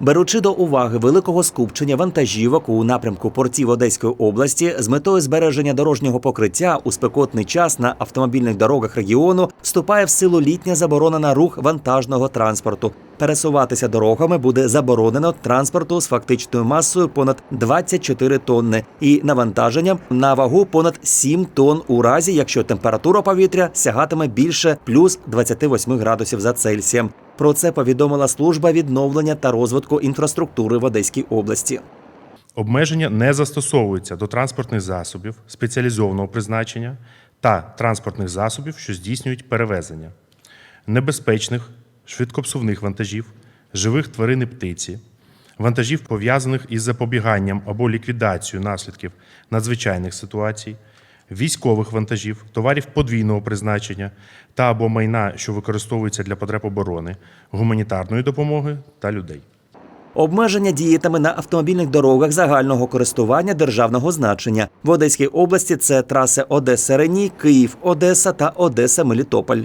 Беручи до уваги великого скупчення вантажівок у напрямку портів Одеської області з метою збереження дорожнього покриття у спекотний час на автомобільних дорогах регіону вступає в силу літня заборона на рух вантажного транспорту. Пересуватися дорогами буде заборонено транспорту з фактичною масою понад 24 тонни і навантаженням на вагу понад 7 тонн у разі, якщо температура повітря сягатиме більше плюс 28 градусів за Цельсієм. Про це повідомила служба відновлення та розвитку інфраструктури в Одеській області. Обмеження не застосовуються до транспортних засобів спеціалізованого призначення та транспортних засобів, що здійснюють перевезення небезпечних швидкопсувних вантажів, живих тварин і птиці, вантажів, пов'язаних із запобіганням або ліквідацією наслідків надзвичайних ситуацій, військових вантажів, товарів подвійного призначення та або майна, що використовуються для потреб оборони, гуманітарної допомоги та людей. Обмеження діятиме на автомобільних дорогах загального користування державного значення в Одеській області. Це траси Одеса Рені, Київ, Одеса та Одеса Мелітополь.